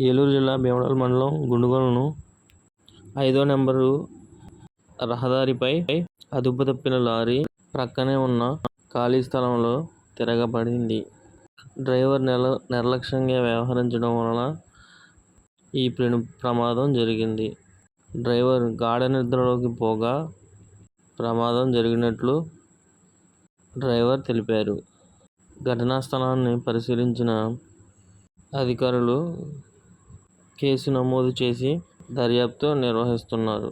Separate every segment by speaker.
Speaker 1: ఏలూరు జిల్లా భీమడోలు మండలం గుండుగోలను ఐదో నెంబరు రహదారిపై అదుపు తప్పిన లారీ ప్రక్కనే ఉన్న ఖాళీ స్థలంలో తిరగబడింది. డ్రైవర్ నెల నిర్లక్ష్యంగా వ్యవహరించడం వలన ఈ ప్రమాదం జరిగింది. డ్రైవర్ గాఢ నిద్రలోకి పోగా ప్రమాదం జరిగినట్లు డ్రైవర్ తెలిపారు. ఘటనా స్థలాన్ని పరిశీలించిన అధికారులు కేసు నమోదు చేసి దర్యాప్తు నిర్వహిస్తున్నారు.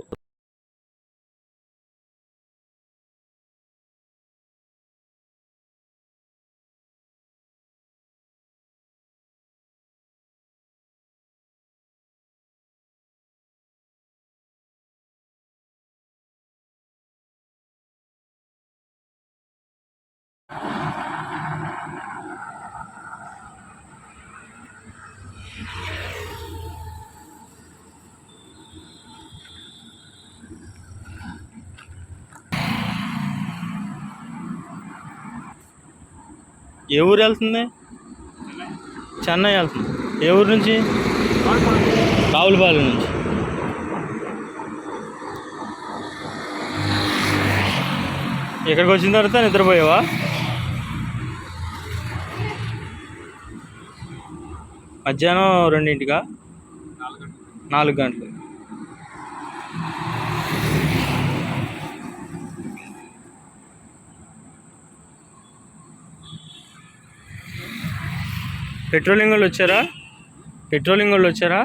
Speaker 2: ఏ ఊరు వెళ్తుంది? చెన్నై వెళ్తుంది. ఏ ఊరు నుంచి? రావులపాలెం నుంచి. ఇక్కడికి వచ్చిన తర్వాత నిద్రపోయావా? మధ్యాహ్నం రెండింటికా? నాలుగు గంటలు పెట్రోలింగ్ వాళ్ళు వచ్చారా? పెట్రోలింగ్ వాళ్ళు వచ్చారా?